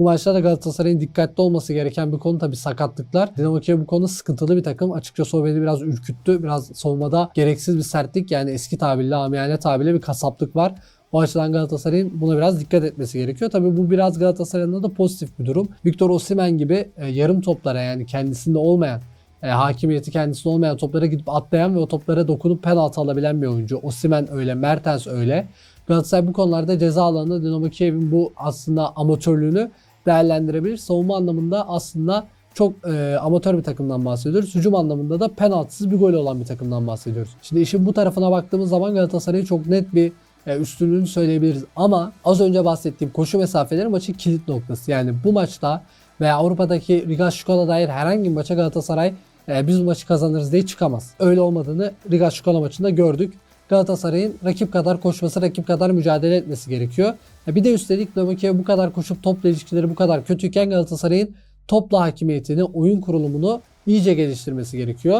Bu maçta da Galatasaray'ın dikkatli olması gereken bir konu tabii sakatlıklar. Dinamo Kiev bu konuda sıkıntılı bir takım. Açıkçası o beni biraz ürküttü. Biraz savunmada gereksiz bir sertlik yani eski tabirle, amiyane tabirle bir kasaplık var. O açıdan Galatasaray'ın buna biraz dikkat etmesi gerekiyor. Tabii bu biraz Galatasaray'ın da pozitif bir durum. Victor Osimhen gibi e, yarım toplara yani kendisinde olmayan e, hakimiyeti kendisinde olmayan toplara gidip atlayan ve o toplara dokunup penaltı alabilen bir oyuncu. Osimhen öyle, Mertens öyle. Galatasaray bu konularda ceza alanında Dinamo Kiev'in bu aslında amatörlüğünü değerlendirebilir. Savunma anlamında aslında çok e, amatör bir takımdan bahsediyoruz. Hücum anlamında da penaltısız bir gol olan bir takımdan bahsediyoruz. Şimdi işin bu tarafına baktığımız zaman Galatasaray'ın çok net bir e, üstünlüğünü söyleyebiliriz. Ama az önce bahsettiğim koşu mesafeleri maçın kilit noktası. Yani bu maçta veya Avrupa'daki Riga Şukola dair herhangi bir maça Galatasaray e, biz bu maçı kazanırız diye çıkamaz. Öyle olmadığını Riga Şukola maçında gördük. Galatasaray'ın rakip kadar koşması, rakip kadar mücadele etmesi gerekiyor. E, Bir de üstelik Kiev bu kadar koşup topla ilişkileri bu kadar kötüyken Galatasaray'ın topla hakimiyetini, oyun kurulumunu iyice geliştirmesi gerekiyor.